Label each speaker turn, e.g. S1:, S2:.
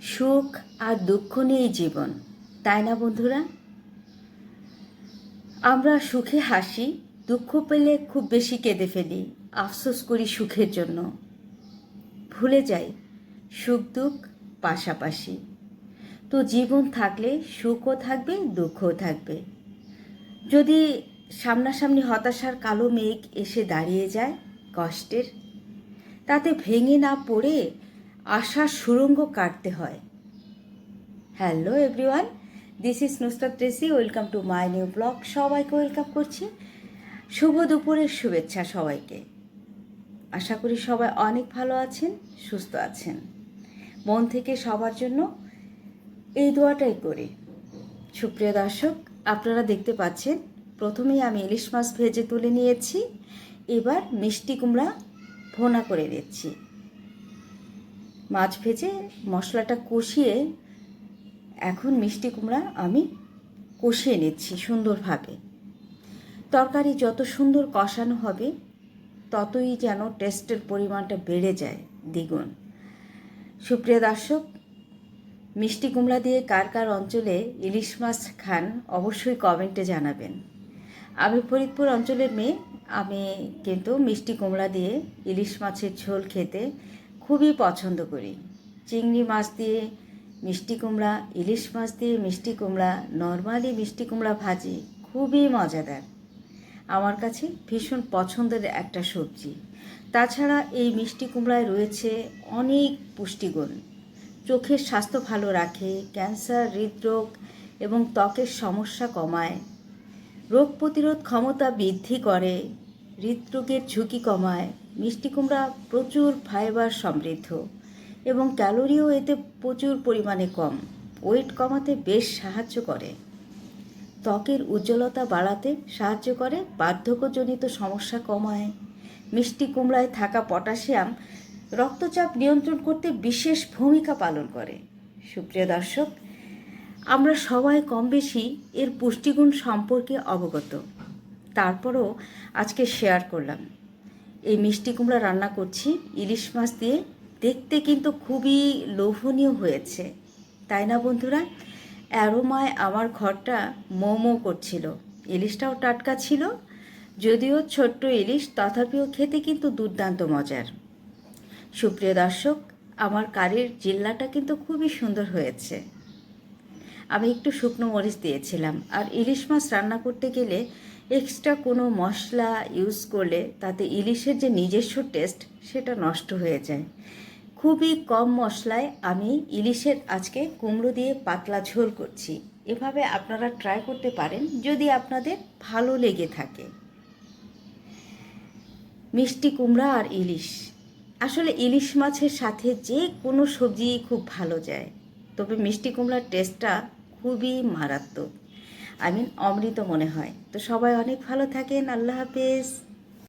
S1: সুখ আর দুঃখ নিয়েই জীবন, তাই না বন্ধুরা? আমরা সুখে হাসি, দুঃখ পেলে খুব বেশি কেঁদে ফেলি, আফসোস করি সুখের জন্য। ভুলে যাই, সুখ দুঃখ পাশাপাশি। তো জীবন থাকলে সুখও থাকবে, দুঃখও থাকবে। যদি সামনাসামনি হতাশার কালো মেঘ এসে দাঁড়িয়ে যায় কষ্টের, তাতে ভেঙে না পড়ে আশার সুরঙ্গ কাটতে হয়। Hello everyone this is Nusrat Resi welcome to my new blog সবাইকে ওয়েলকাম করছি। শুভ দুপুরের শুভেচ্ছা সবাইকে। আশা করি সবাই অনেক ভালো আছেন, সুস্থ আছেন। মন থেকে সবার জন্য এই দোয়াটাই করি। সুপ্রিয় দর্শক, আপনারা দেখতে পাচ্ছেন, প্রথমেই আমি ইলিশ মাছ ভেজে তুলে নিয়েছি। এবার মিষ্টি কুমড়া ভোনা করে দিচ্ছি মাছ ভেজে মশলাটা কষিয়ে এখন মিষ্টি কুমড়া আমি কষিয়ে নিচ্ছি সুন্দরভাবে। তরকারি যত সুন্দর কষানো হবে, ততই যেন টেস্টের পরিমাণটা বেড়ে যায় দ্বিগুণ। সুপ্রিয় দর্শক, মিষ্টি কুমড়া দিয়ে কার কার অঞ্চলে ইলিশ মাছ খান অবশ্যই কমেন্টে জানাবেন। আমি ফরিদপুর অঞ্চলের মেয়ে, আমি কিন্তু মিষ্টি কুমড়া দিয়ে ইলিশ মাছের ঝোল খেতে খুবই পছন্দ করি। চিংড়ি মাছ দিয়ে মিষ্টি কুমড়া, ইলিশ মাছ দিয়ে মিষ্টি কুমড়া, নর্মালি মিষ্টি কুমড়া ভাজি খুবই মজাদার। আমার কাছে ভীষণ পছন্দের একটা সবজি। তাছাড়া এই মিষ্টি কুমড়ায় রয়েছে অনেক পুষ্টিগুণ। চোখের স্বাস্থ্য ভালো রাখে, ক্যান্সার, হৃদরোগ এবং ত্বকের সমস্যা কমায়। রোগ প্রতিরোধ ক্ষমতা বৃদ্ধি করে, হৃদরোগের ঝুঁকি কমায়। মিষ্টি কুমড়া প্রচুর ফাইবার সমৃদ্ধ এবং ক্যালোরিও এতে প্রচুর পরিমাণে কম। ওয়েট কমাতে বেশ সাহায্য করে। ত্বকের উজ্জ্বলতা বাড়াতে সাহায্য করে, বার্ধক্যজনিত সমস্যা কমায়। মিষ্টি কুমড়ায় থাকা পটাশিয়াম রক্তচাপ নিয়ন্ত্রণ করতে বিশেষ ভূমিকা পালন করে। সুপ্রিয় দর্শক, আমরা সবাই কম বেশি এর পুষ্টিগুণ সম্পর্কে অবগত। তারপরও আজকে শেয়ার করলাম। এই মিষ্টি কুমড়া রান্না করছি। ইলিশ মাছ দিয়ে দেখতে কিন্তু খুবই লোভনীয় হয়েছে। তাই না বন্ধুরা? অ্যারোমায় আমার ঘরটা মোমো করছিল। ইলিশটাও টাটকা ছিল, যদিও ছোট্ট ইলিশ তথাপিও খেতে কিন্তু দুর্দান্ত মজার। সুপ্রিয় দর্শক, আমার কারির জিল্লাটা কিন্তু খুবই সুন্দর হয়েছে। আমি একটু শুকনো মরিচ দিয়েছিলাম, আর ইলিশ মাছ রান্না করতে গেলে এক্সট্রা কোনো মশলা ইউজ করলে তাতে ইলিশের যে নিজস্ব টেস্ট, সেটা নষ্ট হয়ে যায়। খুবই কম মশলায় আমি ইলিশের আজকে কুমড়ো দিয়ে পাতলা ঝোল করছি। এভাবে আপনারা ট্রাই করতে পারেন যদি আপনাদের ভালো লেগে থাকে। মিষ্টি কুমড়া আর ইলিশ। আসলে ইলিশ মাছের সাথে যে কোনো সবজি খুব ভালো যায়। তবে মিষ্টি কুমড়ার টেস্টটা খুবই মারাত্মক। আই মিন অমৃত মনে হয়। তো সবাই অনেক ভালো থাকেন আল্লাহ হাফেজ।